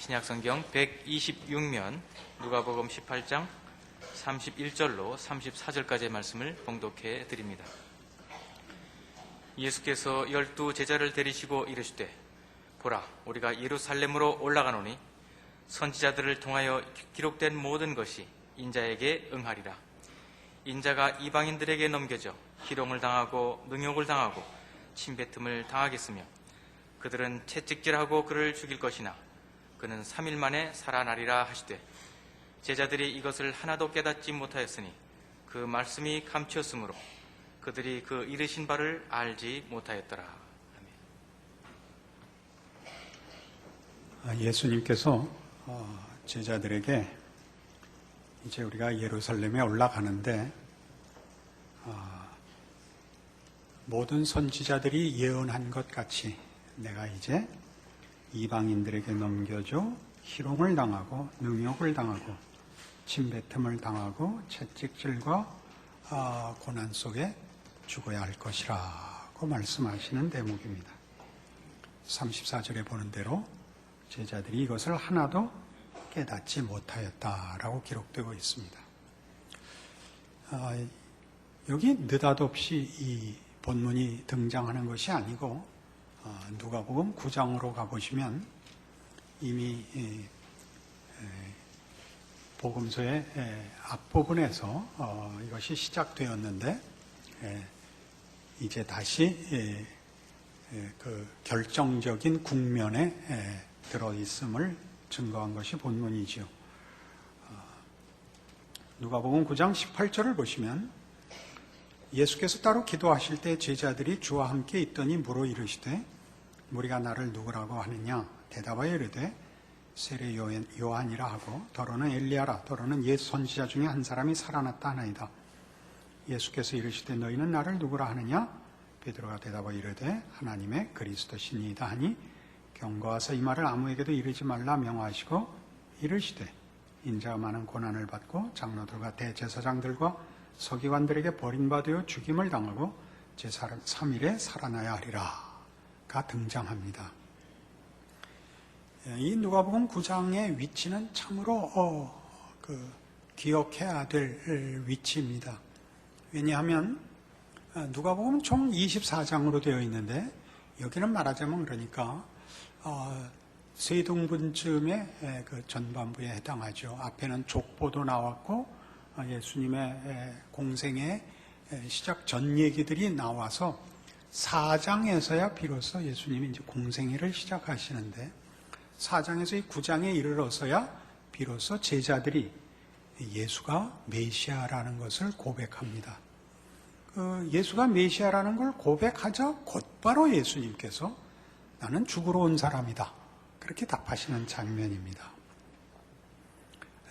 신약성경 126면 누가복음 18장 31절로 34절까지의 말씀을 봉독해 드립니다. 예수께서 열두 제자를 데리시고 이르시되 보라 우리가 예루살렘으로 올라가노니 선지자들을 통하여 기록된 모든 것이 인자에게 응하리라. 인자가 이방인들에게 넘겨져 희롱을 당하고 능욕을 당하고 침뱉음을 당하겠으며 그들은 채찍질하고 그를 죽일 것이나 그는 3일 만에 살아나리라 하시되 제자들이 이것을 하나도 깨닫지 못하였으니 그 말씀이 감추었으므로 그들이 그 이르신 바를 알지 못하였더라. 아, 예수님께서 어, 제자들에게 이제 우리가 예루살렘에 올라가는데 어, 모든 선지자들이 예언한 것 같이 내가 이제 이방인들에게 넘겨줘 희롱을 당하고 능욕을 당하고 침뱉음을 당하고 채찍질과 아, 고난 속에 죽어야 할 것이라고 말씀하시는 대목입니다. 34절에 보는 대로 제자들이 이것을 하나도 깨닫지 못하였다라고 기록되고 있습니다. 아, 여기 느닷없이 이 본문이 등장하는 것이 아니고 어, 누가복음 9장으로 가보시면 이미 이, 에, 복음서의 에, 앞부분에서 어, 이것이 시작되었는데 에, 이제 다시 그 결정적인 국면에 에, 들어 있음을 증거한 것이 본문이지요. 어, 누가복음 9장 18절을 보시면 예수께서 따로 기도하실 때 제자들이 주와 함께 있더니 물어 이르시되 무리가 나를 누구라고 하느냐? 대답하여 이르되 세례 요한- 요한이라 하고 더러는 엘리야라 더러는 옛 선지자 중에 한 사람이 살아났다 하나이다. 예수께서 이르시되 너희는 나를 누구라 하느냐? 베드로가 대답하여 이르되 하나님의 그리스도시니이다 하니 경고하사 이 말을 아무에게도 이르지 말라 명하시고 이르시되 인자가 많은 고난을 받고 장로들과 대제사장들과 서기관들에게 버림받아 죽임을 당하고 제3일에 살아나야 하리라가 등장합니다. 예, 이 누가복음 9장의 위치는 참으로 어, 그 기억해야 될 위치입니다. 왜냐하면 어, 누가복음 총 24장으로 되어 있는데 여기는 말하자면 그러니까 어, 세등분쯤의 에, 그 전반부에 해당하죠. 앞에는 족보도 나왔고 어, 예수님의 에, 공생의 에, 시작 전 얘기들이 나와서 4장에서야 비로소 예수님이 이제 공생애를 시작하시는데 4장에서 이 9장에 이르러서야 비로소 제자들이 예수가 메시아라는 것을 고백합니다. 그 예수가 메시아라는 걸 고백하자 곧바로 예수님께서 나는 죽으러 온 사람이다. 그렇게 답하시는 장면입니다.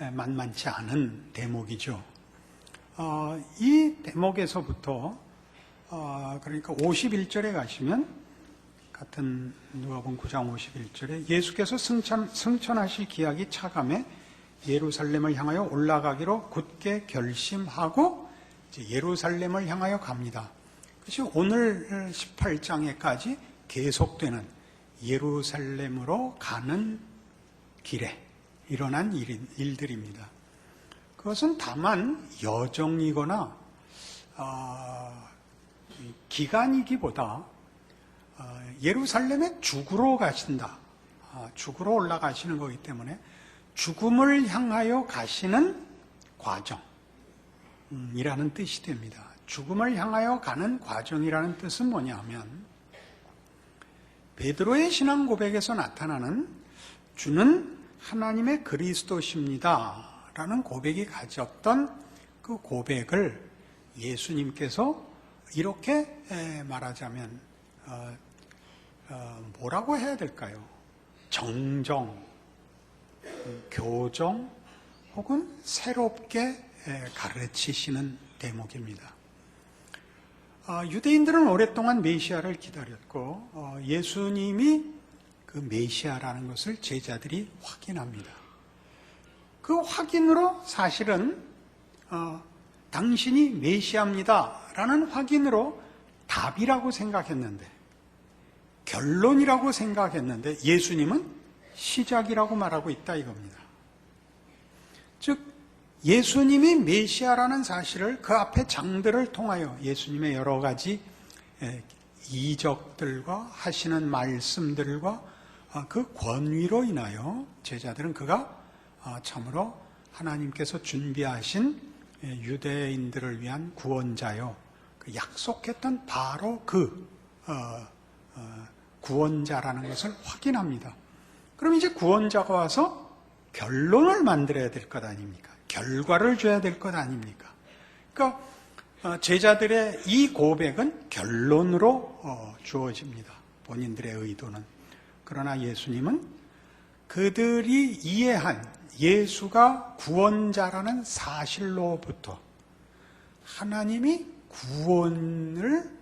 에, 만만치 않은 대목이죠. 어, 이 대목에서부터 어, 그러니까 51절에 가시면 같은 누가복음 9장 51절에 예수께서 승천, 승천하실 기약이 차감해 예루살렘을 향하여 올라가기로 굳게 결심하고 예루살렘을 향하여 갑니다. 그것이 오늘 18장에까지 계속되는 예루살렘으로 가는 길에 일어난 일, 일들입니다. 그것은 다만 여정이거나 어, 기간이기보다 어, 예루살렘에 죽으러 가신다. 아, 죽으러 올라가시는 거기 때문에 죽음을 향하여 가시는 과정이라는 뜻이 됩니다. 죽음을 향하여 가는 과정이라는 뜻은 뭐냐면 베드로의 신앙 고백에서 나타나는 주는 하나님의 그리스도십니다. 라는 고백이 가졌던 그 고백을 예수님께서 이렇게 말하자면 어, 어, 뭐라고 해야 될까요? 정정, 교정, 혹은 새롭게 가르치시는 대목입니다. 어, 유대인들은 오랫동안 메시아를 기다렸고 어, 예수님이 그 메시아라는 것을 제자들이 확인합니다. 그 확인으로 사실은 어, 당신이 메시아입니다라는 확인으로 답이라고 생각했는데 결론이라고 생각했는데 예수님은 시작이라고 말하고 있다 이겁니다. 즉 예수님이 메시아라는 사실을 그 앞에 장들을 통하여 예수님의 여러 가지 에, 이적들과 하시는 말씀들과 아, 그 권위로 인하여 제자들은 그가 아, 참으로 하나님께서 준비하신 예, 유대인들을 위한 구원자요. 그 약속했던 바로 그 어, 어, 구원자라는 것을 확인합니다. 그럼 이제 구원자가 와서 결론을 만들어야 될 것 아닙니까? 결과를 줘야 될 것 아닙니까? 그러니까 어, 제자들의 이 고백은 결론으로 어, 주어집니다. 본인들의 의도는. 그러나 예수님은 그들이 이해한 예수가 구원자라는 사실로부터 하나님이 구원을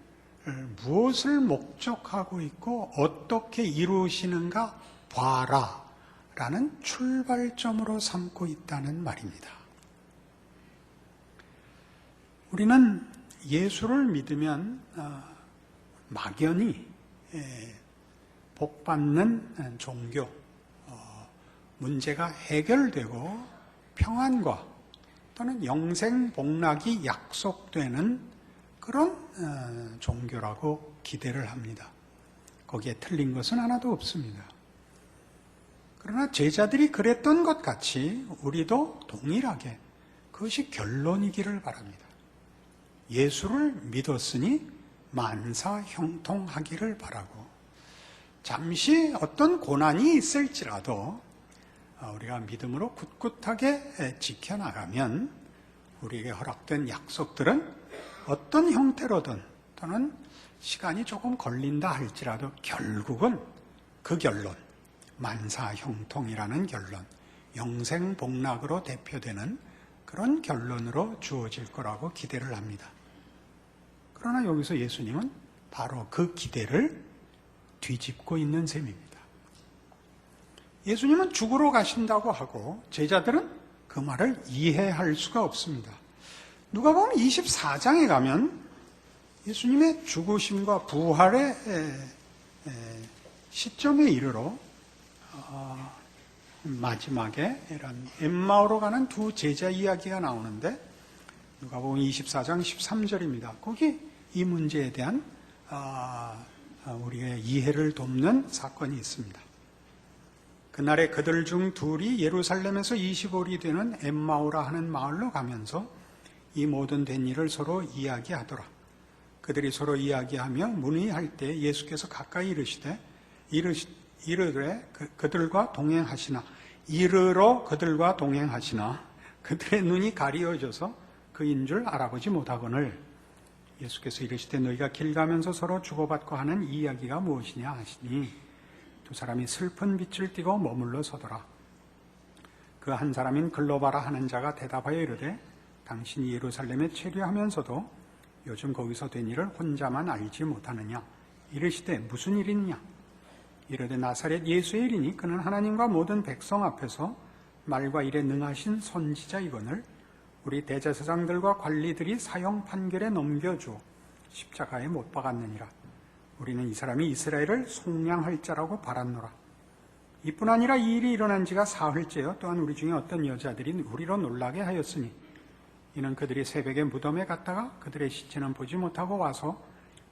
무엇을 목적하고 있고 어떻게 이루시는가 봐라 라는 출발점으로 삼고 있다는 말입니다. 우리는 예수를 믿으면 어, 막연히 에, 복받는 종교, 어, 문제가 해결되고 평안과 또는 영생 복락이 약속되는 그런 어, 종교라고 기대를 합니다. 거기에 틀린 것은 하나도 없습니다. 그러나 제자들이 그랬던 것 같이 우리도 동일하게 그것이 결론이기를 바랍니다. 예수를 믿었으니 만사 형통하기를 바라고 잠시 어떤 고난이 있을지라도 어, 우리가 믿음으로 굳굳하게 지켜나가면 우리에게 허락된 약속들은 어떤 형태로든 또는 시간이 조금 걸린다 할지라도 결국은 그 결론, 만사 형통이라는 결론, 영생 복락으로 대표되는 그런 결론으로 주어질 거라고 기대를 합니다. 그러나 여기서 예수님은 바로 그 기대를 뒤집고 있는 셈입니다. 예수님은 죽으러 가신다고 하고 제자들은 그 말을 이해할 수가 없습니다. 누가 보면 24장에 가면 예수님의 죽으심과 부활의 시점에 이르러 어, 마지막에 이런 엠마오로 가는 두 제자 이야기가 나오는데 누가 보면 24장 13절입니다. 거기 이 문제에 대한 아, 우리의 이해를 돕는 사건이 있습니다. 그날에 그들 중 둘이 예루살렘에서 25리 되는 엠마오라 하는 마을로 가면서 이 모든 된 일을 서로 이야기하더라. 그들이 서로 이야기하며 문의할 때 예수께서 가까이 이르시되 이르시, 이르되 그, 그들과 동행하시나 이르러 그들과 동행하시나 그들의 눈이 가리어져서 그인 줄 알아보지 못하거늘 예수께서 이르시되 너희가 길 가면서 서로 주고받고 하는 이 이야기가 무엇이냐 하시니 두 사람이 슬픈 빛을 띠고 머물러 서더라. 그 한 사람인 글로바라 하는 자가 대답하여 이르되 당신이 예루살렘에 체류하면서도 요즘 거기서 된 일을 혼자만 알지 못하느냐? 이르시되 무슨 일이냐? 이르되 나사렛 예수의 일이니 그는 하나님과 모든 백성 앞에서 말과 일에 능하신 선지자이거늘 우리 대제사장들과 관리들이 사형 판결에 넘겨주 십자가에 못 박았느니라. 우리는 이 사람이 이스라엘을 속량할 자라고 바랐노라. 이뿐 아니라 이 일이 일어난 지가 사흘째요. 또한 우리 중에 어떤 여자들이 우리로 놀라게 하였으니 이는 그들이 새벽에 무덤에 갔다가 그들의 시체는 보지 못하고 와서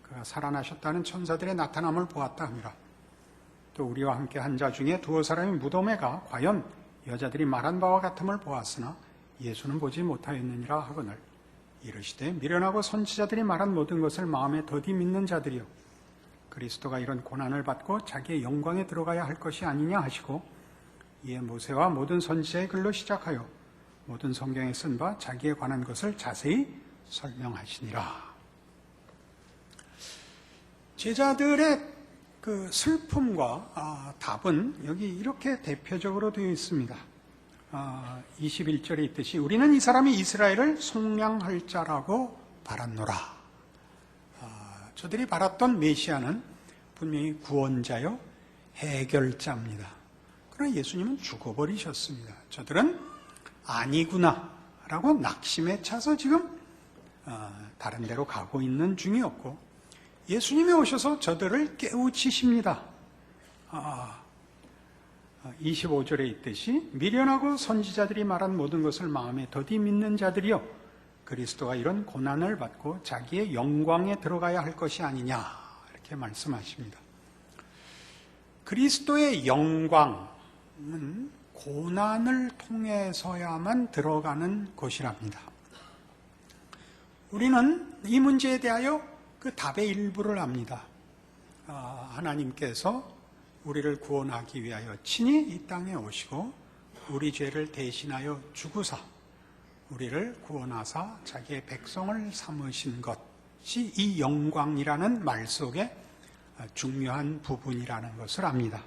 그가 살아나셨다는 천사들의 나타남을 보았다 합니다. 또 우리와 함께 한 자 중에 두어 사람이 무덤에 가 과연 여자들이 말한 바와 같음을 보았으나 예수는 보지 못하였느니라 하거늘 이르시되 미련하고 선지자들이 말한 모든 것을 마음에 더디 믿는 자들이요 그리스도가 이런 고난을 받고 자기의 영광에 들어가야 할 것이 아니냐 하시고 이에 모세와 모든 선지자의 글로 시작하여 모든 성경에 쓴 바 자기에 관한 것을 자세히 설명하시니라. 제자들의 그 슬픔과 아, 답은 여기 이렇게 대표적으로 되어 있습니다. 아, 21절에 있듯이 우리는 이 사람이 이스라엘을 속량할 자라고 바랐노라. 아, 저들이 바랐던 메시아는 분명히 구원자요 해결자입니다. 그러나 예수님은 죽어버리셨습니다. 저들은 아니구나 라고 낙심에 차서 지금 어, 다른 데로 가고 있는 중이었고 예수님이 오셔서 저들을 깨우치십니다. 아, 25절에 있듯이 미련하고 선지자들이 말한 모든 것을 마음에 더디 믿는 자들이요 그리스도가 이런 고난을 받고 자기의 영광에 들어가야 할 것이 아니냐 이렇게 말씀하십니다. 그리스도의 영광은 고난을 통해서야만 들어가는 것이랍니다. 우리는 이 문제에 대하여 그 답의 일부를 압니다. 아, 하나님께서 우리를 구원하기 위하여 친히 이 땅에 오시고 우리 죄를 대신하여 죽으사 우리를 구원하사 자기의 백성을 삼으신 것이 이 영광이라는 말 속에 중요한 부분이라는 것을 압니다.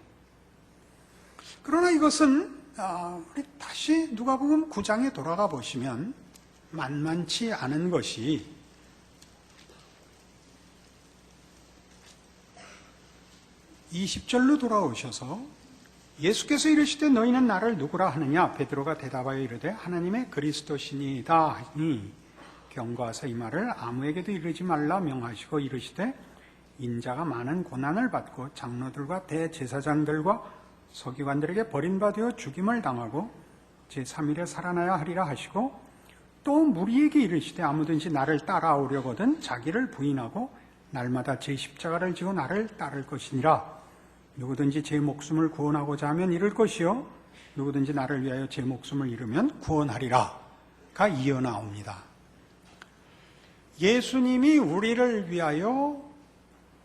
그러나 이것은 아, 우리 다시 누가복음 9장에 돌아가 보시면 만만치 않은 것이 20절로 돌아오셔서 예수께서 이르시되 너희는 나를 누구라 하느냐? 베드로가 대답하여 이르되 하나님의 그리스도시니이다 하니 경고하사 이 말을 아무에게도 이르지 말라 명하시고 이르시되 인자가 많은 고난을 받고 장로들과 대제사장들과 서기관들에게 버림받아 죽임을 당하고 제3일에 살아나야 하리라 하시고 또 무리에게 이르시되 아무든지 나를 따라오려거든 자기를 부인하고 날마다 제 십자가를 지고 나를 따를 것이니라 누구든지 제 목숨을 구원하고자 하면 잃을 것이요 누구든지 나를 위하여 제 목숨을 잃으면 구원하리라가 이어 나옵니다. 예수님이 우리를 위하여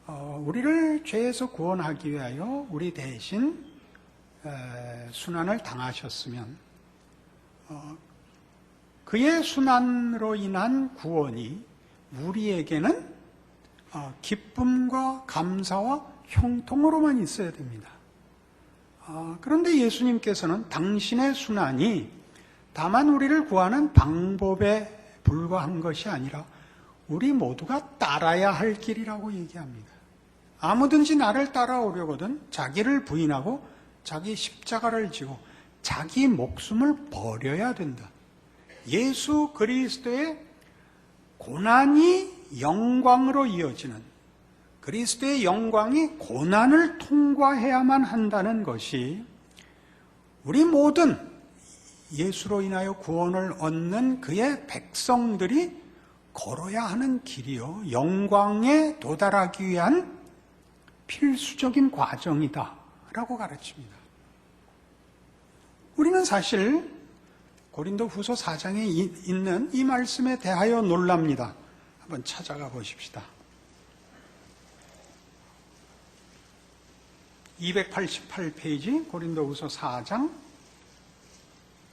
어, 우리를 죄에서 구원하기 위하여 우리 대신 에, 순환을 당하셨으면 어, 그의 순환으로 인한 구원이 우리에게는 어, 기쁨과 감사와 형통으로만 있어야 됩니다. 아, 그런데 예수님께서는 당신의 순환이 다만 우리를 구하는 방법에 불과한 것이 아니라 우리 모두가 따라야 할 길이라고 얘기합니다. 아무든지 나를 따라오려거든 자기를 부인하고 자기 십자가를 지고 자기 목숨을 버려야 된다. 예수 그리스도의 고난이 영광으로 이어지는 그리스도의 영광이 고난을 통과해야만 한다는 것이 우리 모든 예수로 인하여 구원을 얻는 그의 백성들이 걸어야 하는 길이요. 영광에 도달하기 위한 필수적인 과정이다. 라고 가르칩니다. 우리는 사실 고린도 후서 4장에 있는 이 말씀에 대하여 놀랍니다. 한번 찾아가 보십시다. 288페이지 고린도 후서 4장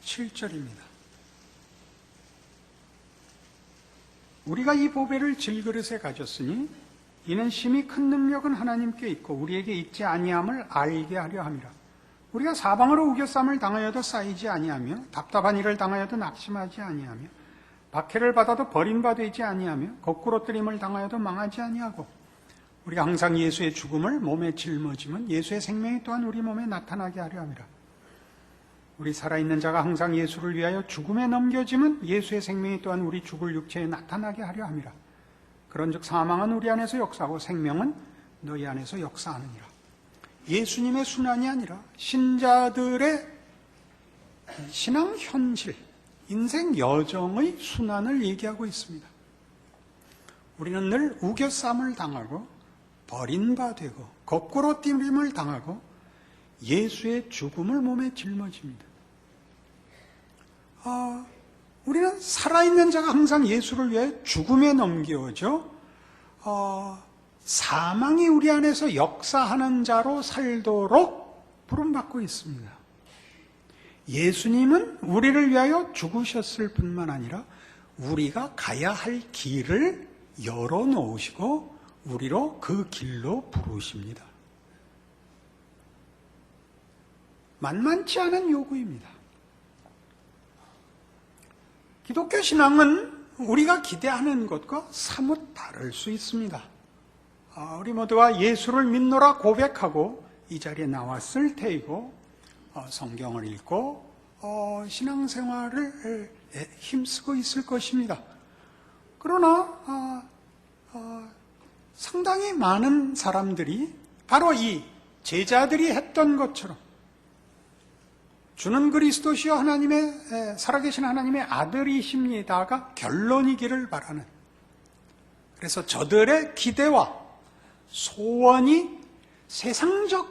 7절입니다. 우리가 이 보배를 질그릇에 가졌으니 이는 심히 큰 능력은 하나님께 있고 우리에게 있지 아니함을 알게 하려 함이라. 우리가 사방으로 우겨쌈을 당하여도 쌓이지 아니하며 답답한 일을 당하여도 낙심하지 아니하며 박해를 받아도 버림받지 아니하며 거꾸로 뜨림을 당하여도 망하지 아니하고 우리가 항상 예수의 죽음을 몸에 짊어지면 예수의 생명이 또한 우리 몸에 나타나게 하려 함이라. 우리 살아있는 자가 항상 예수를 위하여 죽음에 넘겨지면 예수의 생명이 또한 우리 죽을 육체에 나타나게 하려 함이라. 그런즉 사망은 우리 안에서 역사하고 생명은 너희 안에서 역사하느니라. 예수님의 순환이 아니라 신자들의 신앙 현실, 인생 여정의 순환을 얘기하고 있습니다. 우리는 늘 우겨쌈을 당하고 버림받되고 거꾸로 뛰림을 당하고 예수의 죽음을 몸에 짊어집니다. 어, 우리는 살아있는 자가 항상 예수를 위해 죽음에 넘겨져 어, 사망이 우리 안에서 역사하는 자로 살도록 부름받고 있습니다. 예수님은 우리를 위하여 죽으셨을 뿐만 아니라 우리가 가야 할 길을 열어놓으시고 우리로 그 길로 부르십니다. 만만치 않은 요구입니다. 기독교 신앙은 우리가 기대하는 것과 사뭇 다를 수 있습니다. 아, 우리 모두가 예수를 믿노라 고백하고 이 자리에 나왔을 테이고 어, 성경을 읽고 어, 신앙생활을 힘쓰고 있을 것입니다. 그러나 어, 상당히 많은 사람들이 바로 이 제자들이 했던 것처럼 주는 그리스도시요 하나님의 에, 살아계신 하나님의 아들이십니다가 결론이기를 바라는. 그래서 저들의 기대와 소원이 세상적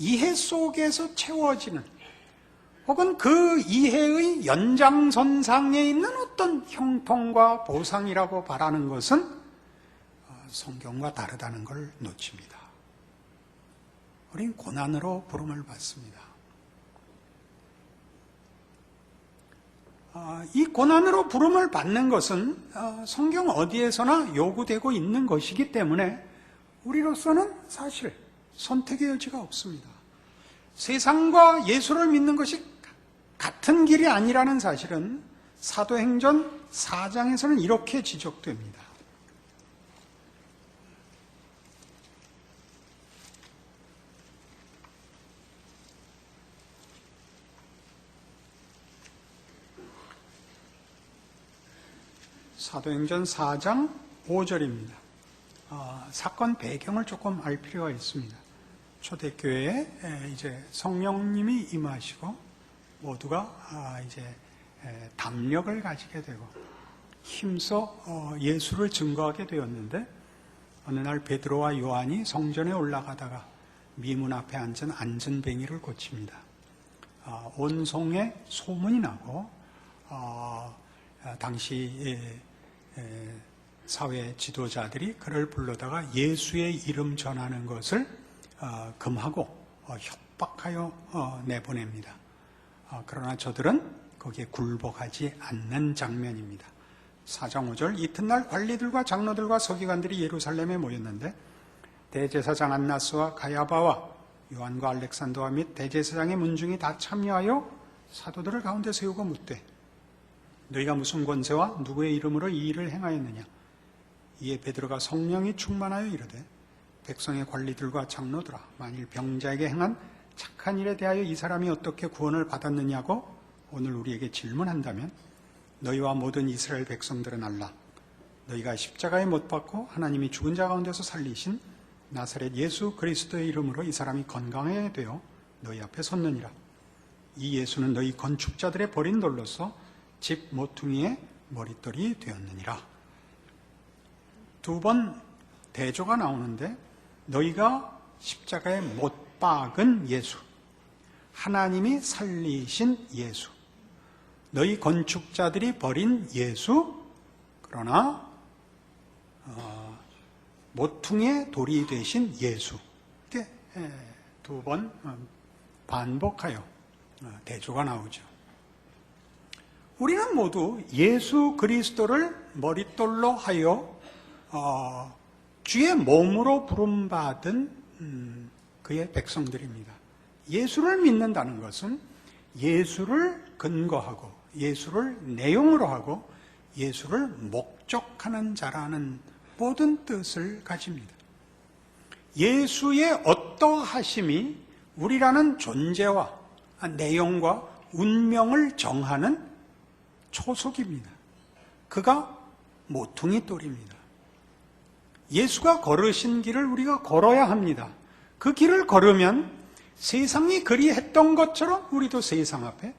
이해 속에서 채워지는 혹은 그 이해의 연장선상에 있는 어떤 형통과 보상이라고 바라는 것은 어, 성경과 다르다는 걸 놓칩니다. 우린 고난으로 부름을 받습니다. 아, 이 고난으로 부름을 받는 것은 어, 성경 어디에서나 요구되고 있는 것이기 때문에 우리로서는 사실 선택의 여지가 없습니다. 세상과 예수를 믿는 것이 같은 길이 아니라는 사실은 사도행전 4장에서는 이렇게 지적됩니다. 사도행전 4장 5절입니다. 아, 사건 배경을 조금 알 필요가 있습니다. 초대교회에 에, 이제 성령님이 임하시고 모두가 아, 이제 에, 담력을 가지게 되고 힘써 어, 예수를 증거하게 되었는데 어느 날 베드로와 요한이 성전에 올라가다가 미문 앞에 앉은 안전뱅이를 고칩니다. 아, 온 성에 소문이 나고 어, 아, 당시 사회 지도자들이 그를 불러다가 예수의 이름 전하는 것을 어, 금하고 어, 협박하여 어, 내보냅니다. 어, 그러나 저들은 거기에 굴복하지 않는 장면입니다. 4장 5절 이튿날 관리들과 장로들과 서기관들이 예루살렘에 모였는데 대제사장 안나스와 가야바와 요한과 알렉산더와 및 대제사장의 문중이 다 참여하여 사도들을 가운데 세우고 묻되 너희가 무슨 권세와 누구의 이름으로 이 일을 행하였느냐? 이에 베드로가 성령이 충만하여 이르되 백성의 관리들과 장로들아 만일 병자에게 행한 착한 일에 대하여 이 사람이 어떻게 구원을 받았느냐고 오늘 우리에게 질문한다면 너희와 모든 이스라엘 백성들은 알라. 너희가 십자가에 못 박고 하나님이 죽은 자 가운데서 살리신 나사렛 예수 그리스도의 이름으로 이 사람이 건강하게 되어 너희 앞에 섰느니라. 이 예수는 너희 건축자들의 버린 돌로서 집 모퉁이의 머릿돌이 되었느니라 두 번 대조가 나오는데 너희가 십자가에 못 박은 예수, 하나님이 살리신 예수, 너희 건축자들이 버린 예수, 그러나 어, 모퉁이의 돌이 되신 예수. 이렇게 두번 어, 반복하여 어, 대조가 나오죠. 우리는 모두 예수 그리스도를 머릿돌로 하여 어, 주의 몸으로 부름받은 음, 그의 백성들입니다. 예수를 믿는다는 것은 예수를 근거하고 예수를 내용으로 하고 예수를 목적하는 자라는 모든 뜻을 가집니다. 예수의 어떠하심이 우리라는 존재와 내용과 운명을 정하는 초석입니다. 그가 모퉁이 돌입니다. 예수가 걸으신 길을 우리가 걸어야 합니다. 그 길을 걸으면 세상이 그리 했던 것처럼 우리도 세상 앞에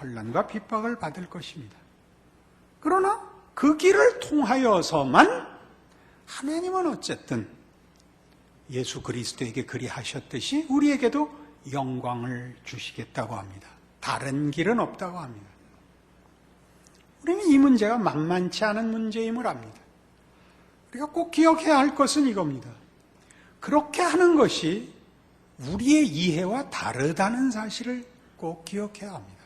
혼란과 핍박을 받을 것입니다. 그러나 그 길을 통하여서만 하나님은 어쨌든 예수 그리스도에게 그리 하셨듯이 우리에게도 영광을 주시겠다고 합니다. 다른 길은 없다고 합니다. 우리는 이 문제가 만만치 않은 문제임을 압니다. 우리가 꼭 기억해야 할 것은 이겁니다. 그렇게 하는 것이 우리의 이해와 다르다는 사실을 꼭 기억해야 합니다.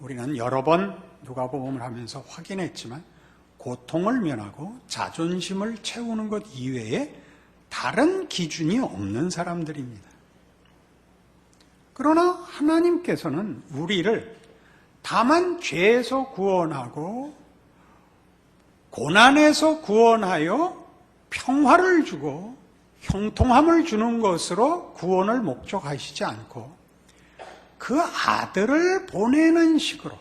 우리는 여러 번 누가복음을 하면서 확인했지만 고통을 면하고 자존심을 채우는 것 이외에 다른 기준이 없는 사람들입니다. 그러나 하나님께서는 우리를 다만 죄에서 구원하고 고난에서 구원하여 평화를 주고 형통함을 주는 것으로 구원을 목적하시지 않고 그 아들을 보내는 식으로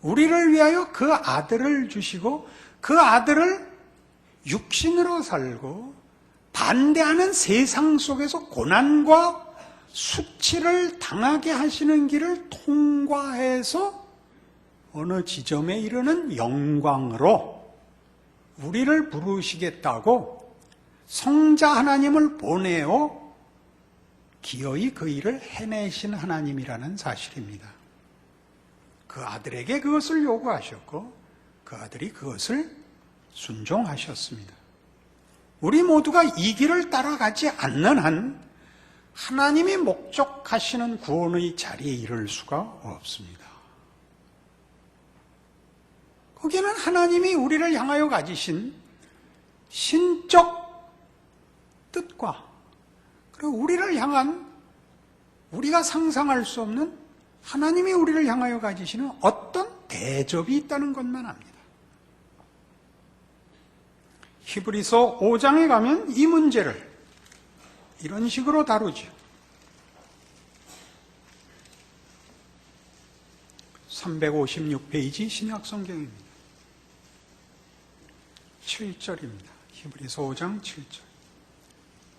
우리를 위하여 그 아들을 주시고 그 아들을 육신으로 살고 반대하는 세상 속에서 고난과 수치를 당하게 하시는 길을 통과해서 어느 지점에 이르는 영광으로 우리를 부르시겠다고 성자 하나님을 보내어 기어이 그 일을 해내신 하나님이라는 사실입니다. 그 아들에게 그것을 요구하셨고 그 아들이 그것을 순종하셨습니다. 우리 모두가 이 길을 따라가지 않는 한 하나님이 목적하시는 구원의 자리에 이를 수가 없습니다. 거기는 하나님이 우리를 향하여 가지신 신적 뜻과 그리고 우리를 향한 우리가 상상할 수 없는 하나님이 우리를 향하여 가지시는 어떤 대접이 있다는 것만 압니다. 히브리서 5장에 가면 이 문제를 이런 식으로 다루죠. 356페이지 신약 성경입니다. 7절입니다. 히브리서 5장 7절.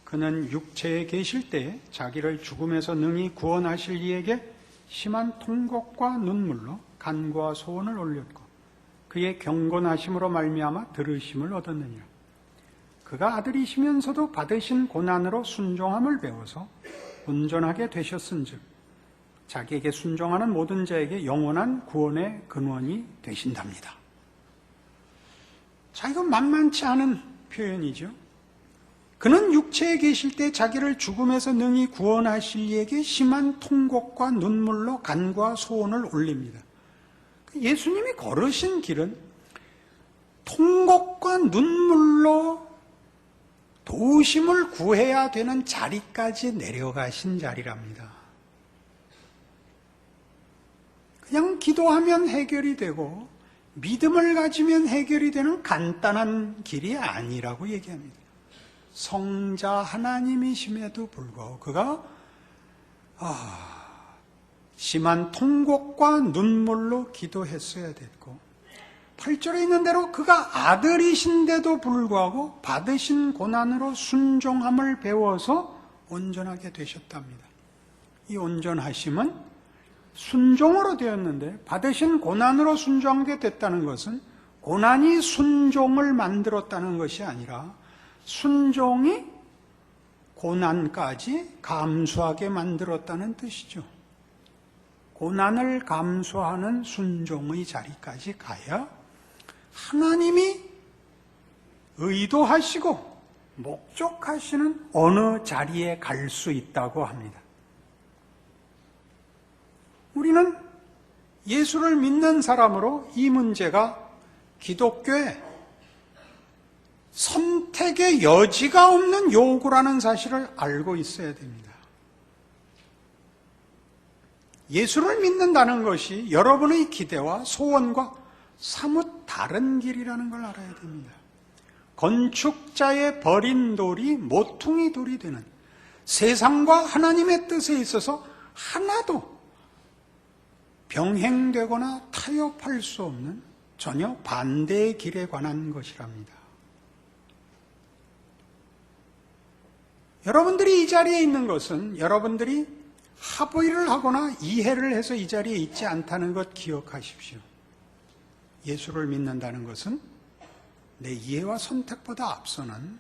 그는 육체에 계실 때 자기를 죽음에서 능히 구원하실 이에게 심한 통곡과 눈물로 간과 소원을 올렸고 그의 경건하심으로 말미암아 들으심을 얻었느니라. 그가 아들이시면서도 받으신 고난으로 순종함을 배워서 온전하게 되셨은즉 자기에게 순종하는 모든 자에게 영원한 구원의 근원이 되신답니다. 자, 이건 만만치 않은 표현이죠. 그는 육체에 계실 때 자기를 죽음에서 능히 구원하실 이에게 심한 통곡과 눈물로 간과 소원을 올립니다. 예수님이 걸으신 길은 통곡과 눈물로 도심을 구해야 되는 자리까지 내려가신 자리랍니다. 그냥 기도하면 해결이 되고 믿음을 가지면 해결이 되는 간단한 길이 아니라고 얘기합니다. 성자 하나님이심에도 불구하고 그가 아, 심한 통곡과 눈물로 기도했어야 됐고 8절에 있는 대로 그가 아들이신데도 불구하고 받으신 고난으로 순종함을 배워서 온전하게 되셨답니다. 이 온전하심은 순종으로 되었는데 받으신 고난으로 순종하게 됐다는 것은 고난이 순종을 만들었다는 것이 아니라 순종이 고난까지 감수하게 만들었다는 뜻이죠. 고난을 감수하는 순종의 자리까지 가야 하나님이 의도하시고 목적하시는 어느 자리에 갈 수 있다고 합니다. 우리는 예수를 믿는 사람으로 이 문제가 기독교의 선택의 여지가 없는 요구라는 사실을 알고 있어야 됩니다. 예수를 믿는다는 것이 여러분의 기대와 소원과 사뭇 다른 길이라는 걸 알아야 됩니다. 건축자의 버린 돌이 모퉁이 돌이 되는 세상과 하나님의 뜻에 있어서 하나도 병행되거나 타협할 수 없는 전혀 반대의 길에 관한 것이랍니다. 여러분들이 이 자리에 있는 것은 여러분들이 합의를 하거나 이해를 해서 이 자리에 있지 않다는 것 기억하십시오. 예수를 믿는다는 것은 내 이해와 선택보다 앞서는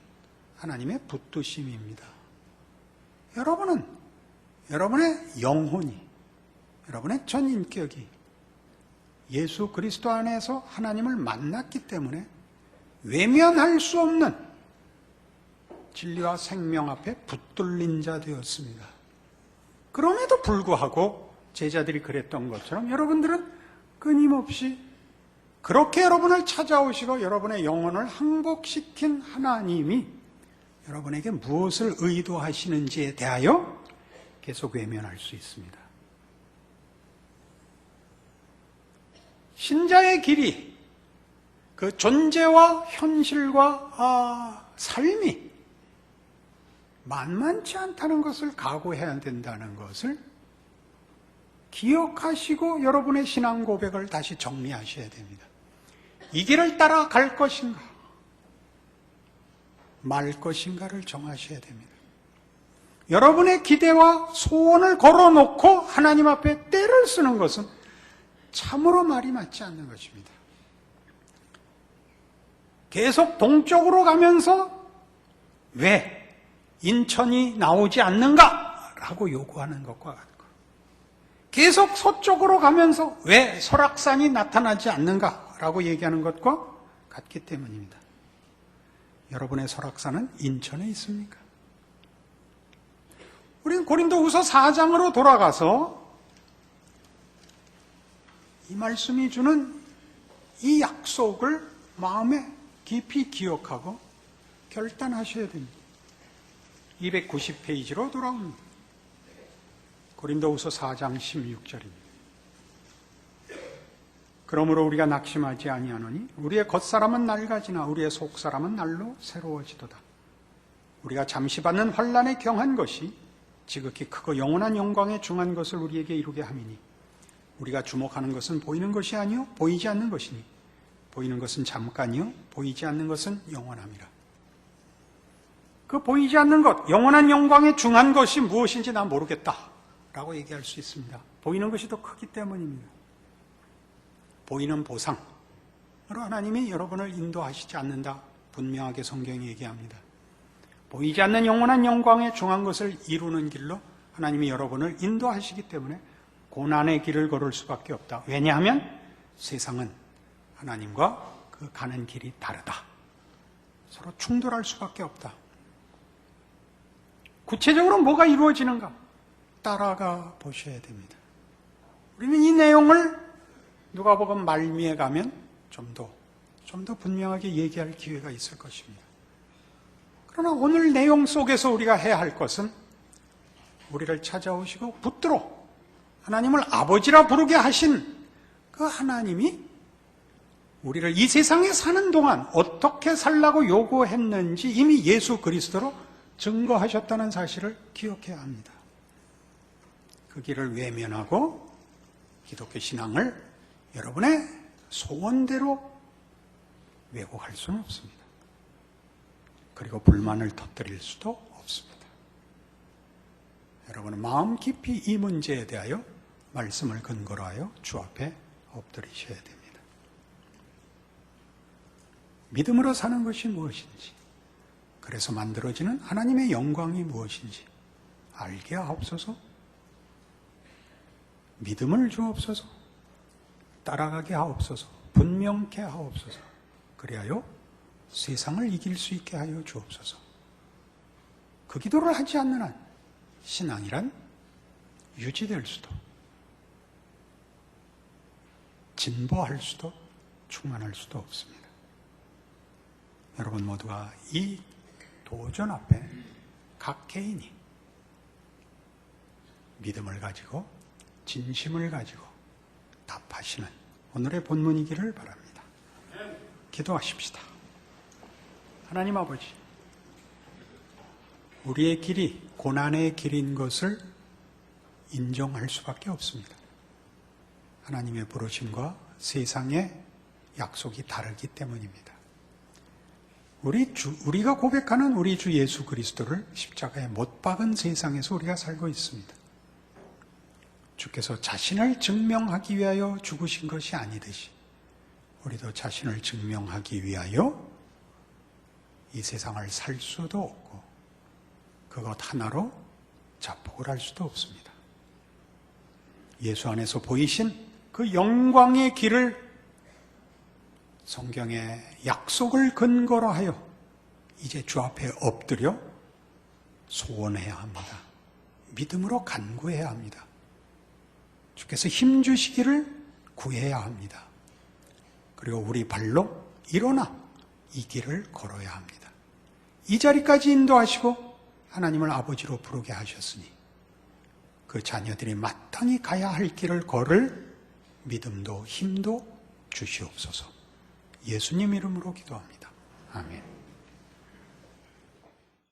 하나님의 붙드심입니다. 여러분은 여러분의 영혼이 여러분의 전 인격이 예수 그리스도 안에서 하나님을 만났기 때문에 외면할 수 없는 진리와 생명 앞에 붙들린 자 되었습니다. 그럼에도 불구하고 제자들이 그랬던 것처럼 여러분들은 끊임없이 그렇게 여러분을 찾아오시고 여러분의 영혼을 항복시킨 하나님이 여러분에게 무엇을 의도하시는지에 대하여 계속 외면할 수 있습니다. 신자의 길이 그 존재와 현실과 아, 삶이 만만치 않다는 것을 각오해야 된다는 것을 기억하시고 여러분의 신앙 고백을 다시 정리하셔야 됩니다. 이 길을 따라 갈 것인가, 말 것인가를 정하셔야 됩니다. 여러분의 기대와 소원을 걸어놓고 하나님 앞에 때를 쓰는 것은 참으로 말이 맞지 않는 것입니다. 계속 동쪽으로 가면서 왜 인천이 나오지 않는가? 라고 요구하는 것과 같고 계속 서쪽으로 가면서 왜 설악산이 나타나지 않는가? 라고 얘기하는 것과 같기 때문입니다. 여러분의 설악산은 인천에 있습니까? 우리는 고린도 후서 4장으로 돌아가서 이 말씀이 주는 이 약속을 마음에 깊이 기억하고 결단하셔야 됩니다. 290페이지로 돌아옵니다. 고린도후서 4장 16절입니다. 그러므로 우리가 낙심하지 아니하노니 우리의 겉사람은 낡아지나 우리의 속사람은 날로 새로워지도다. 우리가 잠시 받는 환란에 경한 것이 지극히 크고 영원한 영광에 중한 것을 우리에게 이루게 함이니 우리가 주목하는 것은 보이는 것이 아니요 보이지 않는 것이니 보이는 것은 잠깐이요 보이지 않는 것은 영원함이라. 그 보이지 않는 것, 영원한 영광에 중한 것이 무엇인지 난 모르겠다. 라고 얘기할 수 있습니다. 보이는 것이 더 크기 때문입니다. 보이는 보상으로 하나님이 여러분을 인도하시지 않는다. 분명하게 성경이 얘기합니다. 보이지 않는 영원한 영광에 중한 것을 이루는 길로 하나님이 여러분을 인도하시기 때문에 고난의 길을 걸을 수밖에 없다. 왜냐하면 세상은 하나님과 그 가는 길이 다르다. 서로 충돌할 수밖에 없다. 구체적으로 뭐가 이루어지는가? 따라가 보셔야 됩니다. 우리는 이 내용을 누가복음 말미에 가면 좀 더, 좀 더 분명하게 얘기할 기회가 있을 것입니다. 그러나 오늘 내용 속에서 우리가 해야 할 것은 우리를 찾아오시고 붙들어 하나님을 아버지라 부르게 하신 그 하나님이 우리를 이 세상에 사는 동안 어떻게 살라고 요구했는지 이미 예수 그리스도로 증거하셨다는 사실을 기억해야 합니다. 그 길을 외면하고 기독교 신앙을 여러분의 소원대로 왜곡할 수는 없습니다. 그리고 불만을 터뜨릴 수도 없습니다. 여러분은 마음 깊이 이 문제에 대하여 말씀을 근거로 하여 주 앞에 엎드리셔야 됩니다. 믿음으로 사는 것이 무엇인지, 그래서 만들어지는 하나님의 영광이 무엇인지 알게 하옵소서, 믿음을 주옵소서, 따라가게 하옵소서, 분명케 하옵소서, 그리하여 세상을 이길 수 있게 하여 주옵소서. 그 기도를 하지 않는 한 신앙이란 유지될 수도, 진보할 수도, 충만할 수도 없습니다. 여러분 모두가 이 도전 앞에 각 개인이 믿음을 가지고 진심을 가지고 답하시는 오늘의 본문이기를 바랍니다. 기도하십시다. 하나님 아버지, 우리의 길이 고난의 길인 것을 인정할 수밖에 없습니다. 하나님의 부르심과 세상의 약속이 다르기 때문입니다. 우리 주, 우리가 고백하는 우리 주 예수 그리스도를 십자가에 못 박은 세상에서 우리가 살고 있습니다. 주께서 자신을 증명하기 위하여 죽으신 것이 아니듯이 우리도 자신을 증명하기 위하여 이 세상을 살 수도 없고 그것 하나로 자폭을 할 수도 없습니다. 예수 안에서 보이신 그 영광의 길을 성경의 약속을 근거로 하여 이제 주 앞에 엎드려 소원해야 합니다. 믿음으로 간구해야 합니다. 주께서 힘 주시기를 구해야 합니다. 그리고 우리 발로 일어나 이 길을 걸어야 합니다. 이 자리까지 인도하시고 하나님을 아버지로 부르게 하셨으니 그 자녀들이 마땅히 가야 할 길을 걸을 믿음도 힘도 주시옵소서. 예수님 이름으로 기도합니다. 아멘.